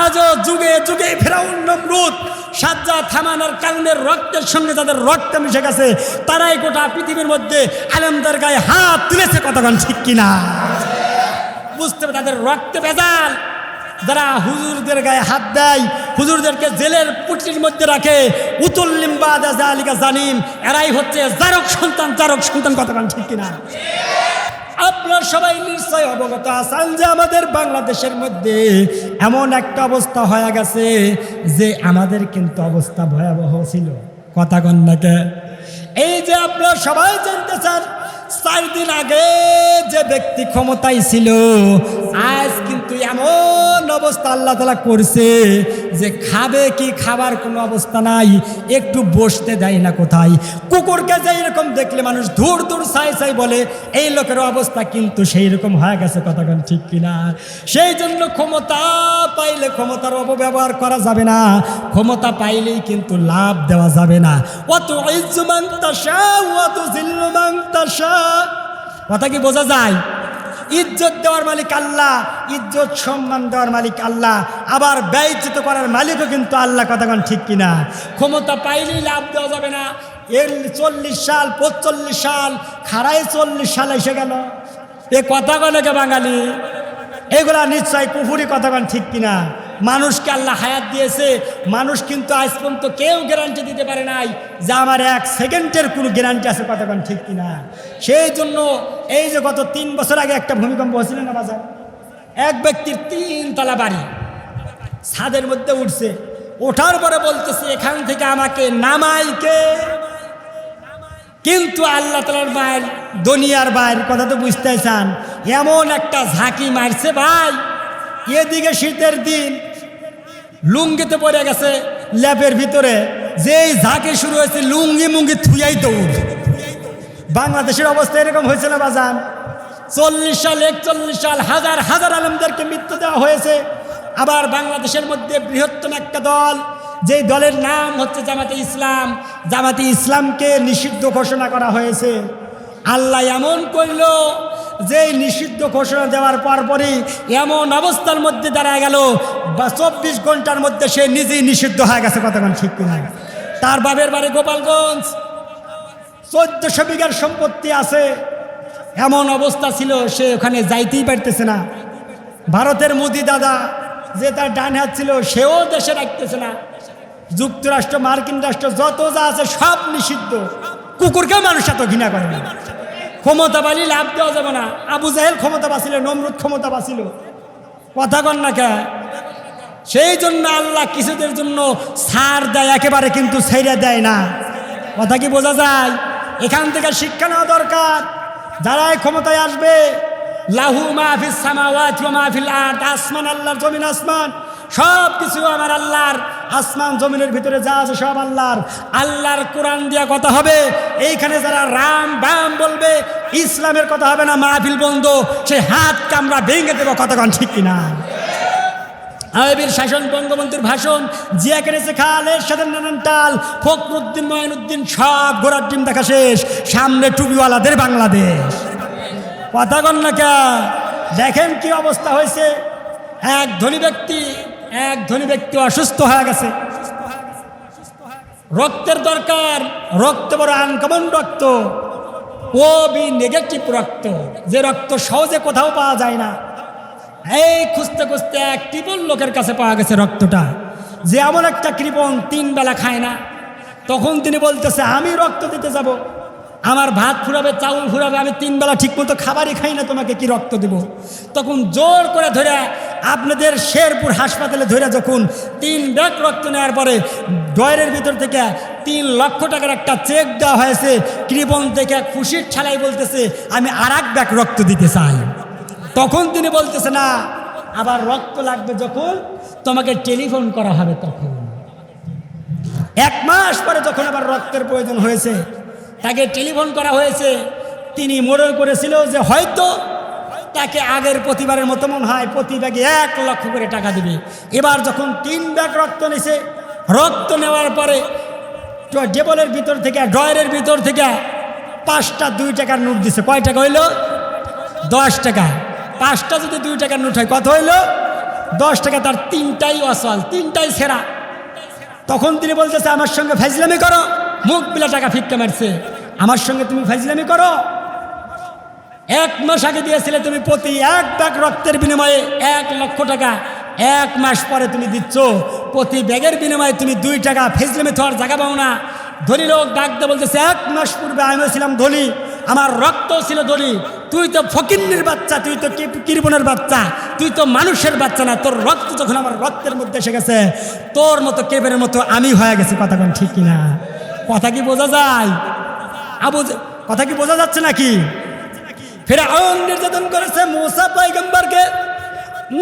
আজও যুগে যুগে ফেরাউন, নমরুদ সাজ্জা থামানার কারণের রক্তের সঙ্গে যাদের রক্ত মিশে গেছে, তারাই গোটা পৃথিবীর মধ্যে আলমদার গায়ে হাত তুলেছে কতক্ষণ, ঠিক কিনা? বুঝতে হবে তাদের রক্তে ভেজাল। যারা হুজুরদের গায়ে হাত দেয়, হুজুরদেরকে জেলের পুটির মধ্যে রাখে উতুল্লিম্বা আলিকা জানিম এরাই হচ্ছে জারক সন্তান জারক সন্তান, কতক্ষণ, ঠিক কিনা? আপনার সবাই নিশ্চয় অবগত আছেন যে আমাদের বাংলাদেশের মধ্যে এমন একটা অবস্থা হয়ে গেছে যে আমাদের কিন্তু অবস্থা ভয়াবহ ছিল। কথা কন্যাকে এই যে আপনারা সবাই জানতে চান, চার দিন আগে যে ব্যক্তি ক্ষমতায় ছিল, আজ কিন্তু এমন অবস্থা আল্লাহ তালা করছে যে খাবে কি খাবার কোনো অবস্থা নাই, একটু বসতে দেয় না কোথায়। কুকুরকে যে এরকম দেখলে মানুষ দূর দূর সাই সাই বলে, এই লোকের অবস্থা কিন্তু সেই রকম হয়ে গেছে কথাখান ঠিক কিনা? সেই জন্য ক্ষমতা পাইলে ক্ষমতার অপব্যবহার করা যাবে না। ক্ষমতা পাইলেই কিন্তু লাভ দেওয়া যাবে না। অত ইজ্জুমান তাসা অত জিল্লুমান তাসা কথা কি বোঝা যায়? ইজ্জত দেওয়ার মালিক আল্লাহ, ইজ্জত সম্মান দেওয়ার মালিক আল্লাহ। আবার ব্যয়চিত করার মালিকও কিন্তু আল্লাহ কথাগণ ঠিক কিনা? ক্ষমতা পাইলেই লাভ দেওয়া যাবে না। এর চল্লিশ সাল, পঁচল্লিশ সাল খাড়াই চল্লিশ সাল এসে গেল। এ কথা কনেকে বাঙালি? এগুলা নিশ্চয় কুফুরি কথাগণ ঠিক কিনা? মানুষকে আল্লাহ হায়াত দিয়েছে। মানুষ কিন্তু আজ পর্যন্ত কেউ গ্যারান্টি দিতে পারে নাই যে আমার এক সেকেন্ডের কোনো গ্যারান্টি আছে কথাগণ ঠিক কিনা? সেই জন্য এই যে গত তিন বছর আগে একটা ভূমিকম্প হয়েছিল না বাজার? এক ব্যক্তির তিন তলা বাড়ি ছাদের মধ্যে উঠছে। ওঠার পরে বলতেছে, এখান থেকে আমাকে নামাই কে? কিন্তু আল্লাহ তালার বাইর দুনিয়ার বাইর কথা তো বুঝতে চান। এমন একটা ঝাঁকি মারছে ভাই। এদিকে শীতের দিন লুঙ্গিতে পড়ে গেছে, ল্যাপের ভিতরে। যেই ঝাঁকে শুরু হয়েছে, লুঙ্গি মুঙ্গি থুয়াই দৌড়। বাংলাদেশের অবস্থা এরকম হয়েছে না, বাজান? চল্লিশ সাল, একচল্লিশ সাল, হাজার হাজার আলমদেরকে মৃত্যু দেওয়া হয়েছে। আবার বাংলাদেশের মধ্যে বৃহত্তম একটা দল, যেই দলের নাম হচ্ছে জামাতে ইসলাম। জামাতে ইসলামকে নিষিদ্ধ ঘোষণা করা হয়েছে। আল্লাহ এমন করল যে নিষিদ্ধ ঘোষণা দেওয়ার পরপরই এমন অবস্থার মধ্যে দাঁড়ায় গেল। বা চব্বিশ ঘণ্টার মধ্যে সে নিজেই নিষিদ্ধ হয়ে গেছে, কতক্ষণ ঠিক কিনা? তার বাবের বাড়ি গোপালগঞ্জ। চোদ্দশো বিঘার সম্পত্তি আছে। এমন অবস্থা ছিল, সে ওখানে যাইতেই পারতেছে না। ভারতের মোদি দাদা যে তার ডান হাত ছিল, সেও দেশে রাখতেছে না। যুক্তরাষ্ট্র, মার্কিন রাষ্ট্র, যত যা আছে সব নিষিদ্ধ। কুকুরকেও মানুষ এত ঘৃণা করে না। ক্ষমতা পালি লাভ দেওয়া যাবে না। আবু জাহেল ক্ষমতা বাঁচিল, নমরুদ ক্ষমতা বাঁচিল। কথা কন না কে? সেই জন্য আল্লাহ কিছুদের জন্য সার দেয়, একেবারে কিন্তু ছেড়ে দেয় না। কথা কি বোঝা যায়? এখান থেকে শিক্ষা নেওয়া দরকার। যারাই ক্ষমতায় আসবে, লাহু মাহফিস সামাওয়াত ওয়া মাহফিল আরদ, আসমান আল্লাহর জমিন আসমান সব কিছু আমার আল্লাহর আসমান জমিনের ভিতরে যা আছে সব আল্লাহর। আল্লাহর কোরআন দিয়া কথা হবে। এইখানে যারা রাম বাম বলবে, ইসলামের কথা হবে না, মাহফিল বন্ধ। সে হাত কামড়া ভেঙে দেবো কতক্ষণ ঠিক কিনা? আরবির শাসন, বঙ্গবন্ধুর ভাষণ, জিয়া কেড়েছে খাল এর সাথে নানান টাল, ফখরুদ্দিন, ময়নুদ্দিন, সব ঘোড়ার ডিম দেখা শেষ। সামনে টুপিওয়ালাদের বাংলাদেশ। কথা কন না কে? দেখেন কি অবস্থা হয়েছে। এক ধনী ব্যক্তি এক ধনী ব্যক্তি অসুস্থ হয়ে গেছে। রক্তের দরকার, রক্ত বড় আনকমন রক্ত ও বি নেগেটিভ রক্ত, যে রক্ত সহজে কোথাও পাওয়া যায় না। এই খুঁজতে খুঁজতে এক কৃপণ লোকের কাছে পাওয়া গেছে রক্তটা। যে এমন একটা কৃপণ তিন বেলা খায় না। তখন তিনি বলতেছে, আমি রক্ত দিতে যাব। আমার ভাত ফুরাবে, চাউল ফুরাবে, আমি তিন বেলা ঠিক মতো খাবারই খাই না, তোমাকে কি রক্ত দেব? তখন জোর করে ধরে আপনাদের শেরপুর হাসপাতালে ধরে যখন তিন ব্যাগ রক্ত নেওয়ার পরে ডয়ের ভিতর থেকে তিন লক্ষ টাকার একটা চেক দেওয়া হয়েছে কৃপণ থেকে খুশির ছালাই বলতেছে, আমি আর এক ব্যাগ রক্ত দিতে চাই। তখন তিনি বলতেছে, না, আবার রক্ত লাগবে যখন তোমাকে টেলিফোন করা হবে তখন। এক মাস পরে যখন আবার রক্তের প্রয়োজন হয়েছে, তাকে টেলিফোন করা হয়েছে, তিনি মনে করেছিল যে হয়তো তাকে আগের প্রতিবারের মতো মনে হয় প্রতি ব্যাগে এক লক্ষ করে টাকা দিবে। এবার যখন তিন ব্যাগ রক্ত নিছে, রক্ত নেওয়ার পরে ডেবলের ভিতর থেকে, ড্রয়ারের ভিতর থেকে পাঁচটা দুই টাকার নোট দিছে। কয় টাকা হইল? দশ টাকা। পাঁচটা যদি দুই টাকার নোট হয়, কত হইল? দশ টাকা। তার তিনটাই অসল, তিনটাই সেরা। তখন তিনি বলতেছে, আমার সঙ্গে ফাইজলামি করো। মুখ বিলা টাকা ফিক্কা মারছে। আমার সঙ্গে তুমি ফাইজলামি করো? এক মাস আগে দিয়েছিলে তুমি প্রতি এক ব্যাগ রক্তের বিনিময়ে এক লক্ষ টাকা। এক মাস পরে তুমি দিচ্ছ। প্রতি ব্যাগের বিনিময়ে তুমি দুই টাকা। ফেজলেমে থাকার জায়গা পাও না। ধনী লোক ডাকতে বলতেছে, এক মাস পূর্বে আমিও ছিলাম ধনী। আমার রক্ত ছিল ধনী। তুই তো ফকিন্নির বাচ্চা, তুই তো কিরবনের বাচ্চা। তুই তো মানুষের বাচ্চা না। তোর রক্ত যখন আমার রক্তের মধ্যে এসে গেছে, তোর মতো কেবের মতো আমি হয়ে গেছি। কথা কোন ঠিক কিনা? কথা কি বোঝা যায়? আবু কথা কি বোঝা যাচ্ছে নাকি? ফেরাউন নির্যাতন করেছে মোসা পাইগম্বরকে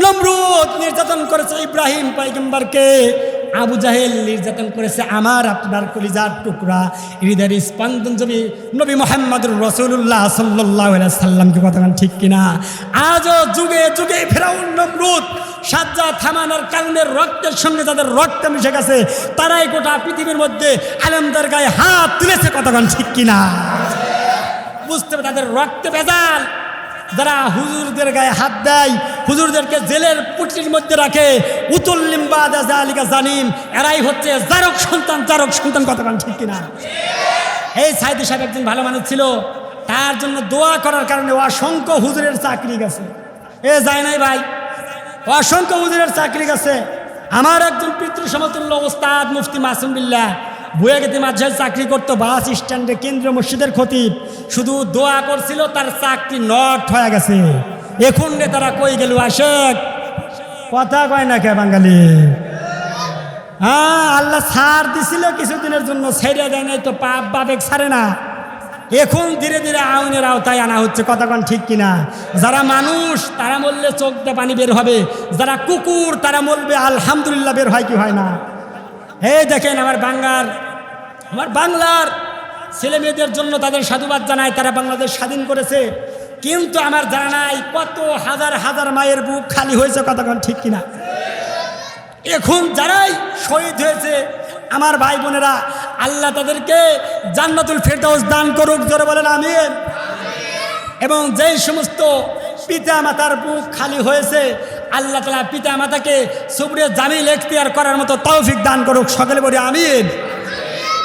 নমরুদ নির্যাতন করেছে ইব্রাহিম পাইগম্বরকে আবু জাহেল নির্যাতন করেছে আমার আপনার কলিজার টুকরা, হৃদয়ের স্পন্দন জমি নবী মোহাম্মদুর রসুল্লাহ সাল্লাহ সাল্লামকে কথা ঠিক কিনা? আজও যুগে যুগে ফেরাউন, নমরুদ সাজ্জা থামানার কারণের রক্তের সঙ্গে যাদের রক্ত মিশে গেছে, তারাই গোটা পৃথিবীর মধ্যে আলমদার গায়ে হাত তুলেছে কতক্ষণ ঠিক কিনা? বুঝতে হবে, তাদের রক্তে ভেজাল। যারা হুজুরদের গায়ে হাত দেয়, হুজুরদেরকে জেলের পুটির মধ্যে রাখে। উতুল্লিম্বা আলিকা জানিম, এরাই হচ্ছে জারক সন্তান জারক সন্তান কতক্ষণ ঠিক কিনা? এই সাইদি সাহেব একজন ভালো মানুষ ছিল, তার জন্য দোয়া করার কারণে অসংখ্য হুজুরের চাকরি গেছে। এ যায় নাই ভাই, অসংখ্য হুজুরের চাকরি গেছে। আমার একজন পিতৃ সমতুল্য ওস্তাদ মুফতি মাসুম বিল্লাহ বুয়াগেতে মাঝে চাকরি করতো, বাস স্ট্যান্ডে কেন্দ্রীয় মসজিদের খতিব, শুধু দোয়া করছিল, তার চাকরি নট হয়ে গেছে। এখন রে তারা কই গেল, আশেক? কথা কয় না কে বাঙালি? হ্যাঁ আল্লাহ ছাড় দিছিল কিছুদিনের জন্য, ছেড়ে দেয় নাই তো পাপ বাবেক ছাড়ে না। এখন ধীরে ধীরে আইনের আওতায় আনা হচ্ছে কতক্ষণ ঠিক কিনা? যারা মানুষ, তারা মরলে চোখ দিয়ে পানি বের হবে, যারা কুকুর, তারা মরবে, আলহামদুলিল্লাহ বের হয় কি হয় না? এই দেখেন আমার বাংলার আমার বাংলার ছেলে মেয়েদের জন্য তাদের সাধুবাদ জানায়, তারা বাংলাদেশ স্বাধীন করেছে। কিন্তু আমার জানা নাই কত হাজার হাজার মায়ের বুক খালি হয়েছে কতক্ষণ, ঠিক কিনা? এখন যারাই শহীদ হয়েছে, আমার ভাই বোনেরা, আল্লাহ তাদেরকে জান্নাতুল ফেরদাউস দান করুক, জোরে বলেন আমি এবং যেই সমস্ত পিতা মাতার বুক খালি হয়েছে আল্লাহ তালা পিতা মাতাকে সুবরে জামিল এখতিয়ার করার মতো তৌফিক দান করুক। সকলে বলি আমিন।